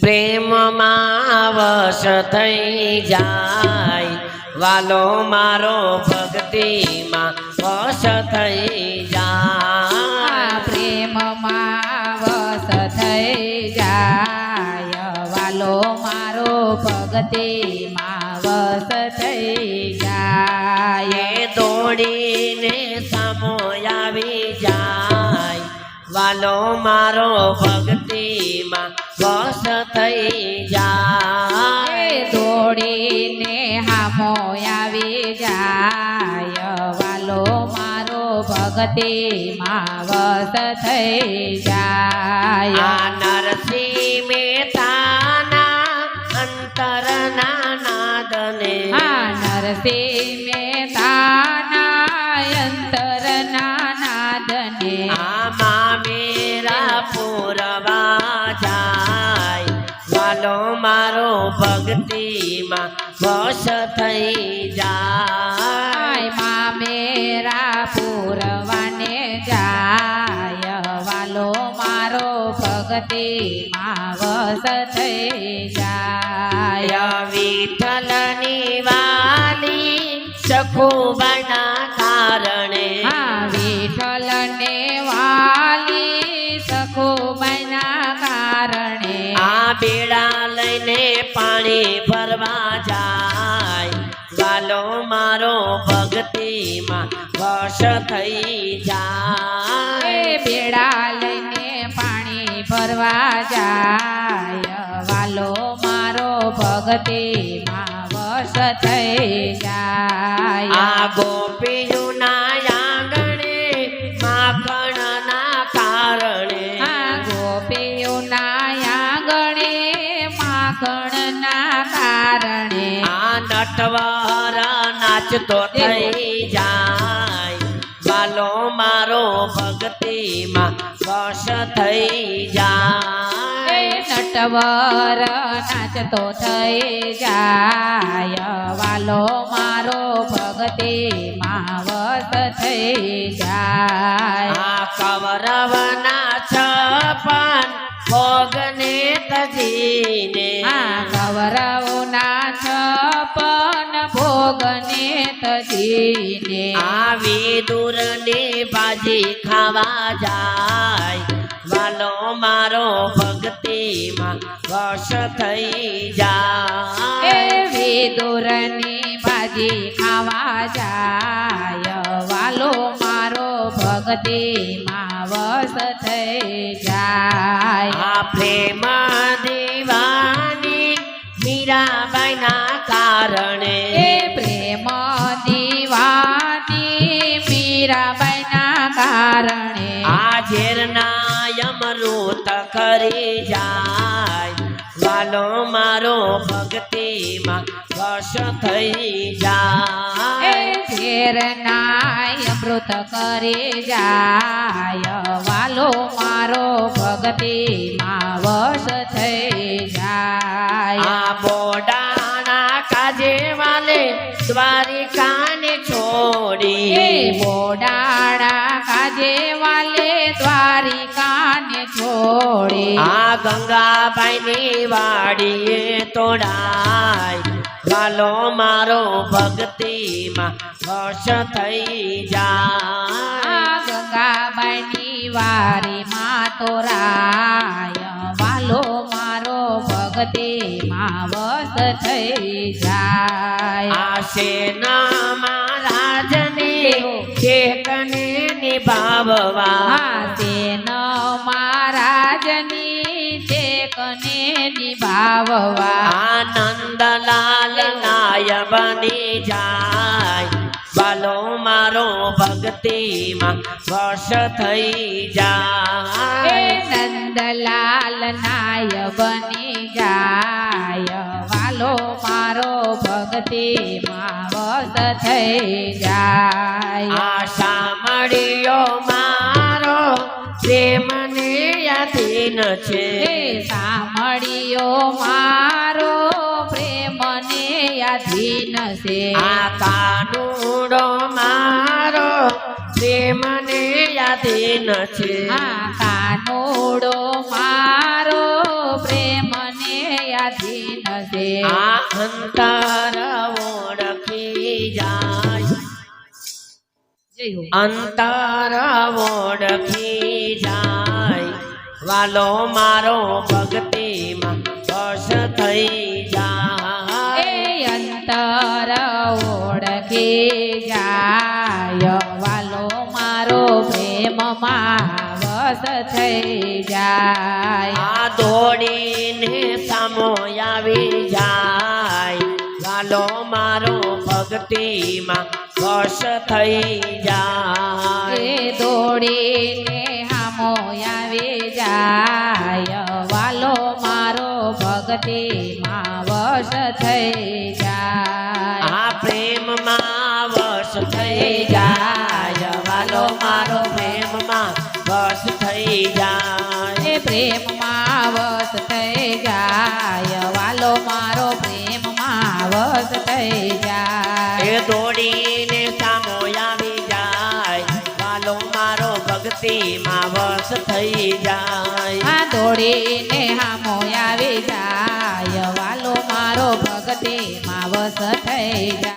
પ્રેમમાં વશ થઈ જાય. વાલો મારો ભક્તિમાં વશ થઈ જાય. પ્રેમમાં વશ થઈ જાય. વાલો મારો ભક્તિમાં વશ થઈ જાય. દોડીને સામો આવી જાય. વાલો મારો ભક્તિમાં વશ થઈ જાય. દોડીને હામો આવી જાય. વાલો મારો ભગતિમાં વસ થઈ જાય. નરસિંહ મહેતાના અંતરના નાદને આ નરસિંહ ભક્તિમાં વશ થઈ જાય. માં મેરા પૂરવાને જાય વાલો મારો ભગતિમાં વસ થઈ જાય. વિઠ્ઠલની વાલી સખુબાના કારણે ભરવા જાય. વાલો મારો ભક્તિમાં વશ થઈ જાય. બેડા લઈને પાણી ભરવા જાય. વાલો મારો ભગતીમાં વશ થઈ જાય. આ ગોપીઓના આંગણે માખણના કારણે. આ ગોપીઓના આંગણે આ નાચતો થઈ જાય. વાલો મારો ભક્તિમાં વશ થઈ જાય. નટવર નાચતો થઈ જાય. વાલો મારો ભગતિમાં વસ થઈ જાય. આ કૌરવના છપન ભોગને તજીને ભોગને તજીને. આવી દૂરને ભાજી ખાવા જાય. વાલો મારો ભક્તિમાં વશ થઈ જાય. એવી દૂરની ભાજી ખાવા જાય. વાલો મારો ભક્તિમાં વસ થઈ જાય. આપણે માં દીવાની મીરાબાઈના કારણે કારણે આ ઝેરના અમૃત કરી જાય. વાલો મારો ભક્તિમાં વશ થઈ જાય. ઝેરના અમૃત કરી જાય. વાલો મારો ભક્તિમાં વશ થઈ જાય. આ બોડાના કાજે વાલે દ્વારિકાને છોડી. બોડાળા આ ગંગાબાઈની વાડીએ તોડાય વાલો મારો ભક્તિમાં હર્ષ થઈ જા ગંગાબાઈની વારીમાં તોરાય વાલો મારો ભક્તિમાં વસ થઈ જાય. આ સેના મહારાજને ઠેકને નિભાવવા. આ તેન નિભાવવા આનંદલાલ નાય બની જાય બાલો મારો ભક્તિમાં વર્ષ થઈ જાય નંદલાલ નાય બની જાય વાલો મારો ભક્તિમાં વર્ષ થઈ જાય આશા મળ્યો મારો પ્રેમને યાધીન છે સાંભળ્યો મારો પ્રેમને અધીન છે. આ કાનુડો મારો પ્રેમને યાધીન છે. આ કાનુડો મારો પ્રેમ છે. આ અંતર ઓળખી જાય. અંતર ઓળખી જાય. વાલો મારો ભક્તિમાં વશ થઈ જાય. એ અંતર ઓળખી જાય. વાલો મારો પ્રેમમાં વસ થઈ જાય. આ દોડીને સામો આવી જાય. વાલો મારો ભક્તિમાં વશ થઈ જાય. દોડીને આવી જાય વાલો મારો ભક્તિમાં વશ થઈ જાય. આ પ્રેમમાં વશ થઈ જાય. વાલો મારો પ્રેમમાં વશ થઈ જાય. એ ભક્તિમાં વસ થઈ જાય. આ દોડીને હામો આવી જાય. વાલો મારો ભક્તિમાં વસ થઈ જાય.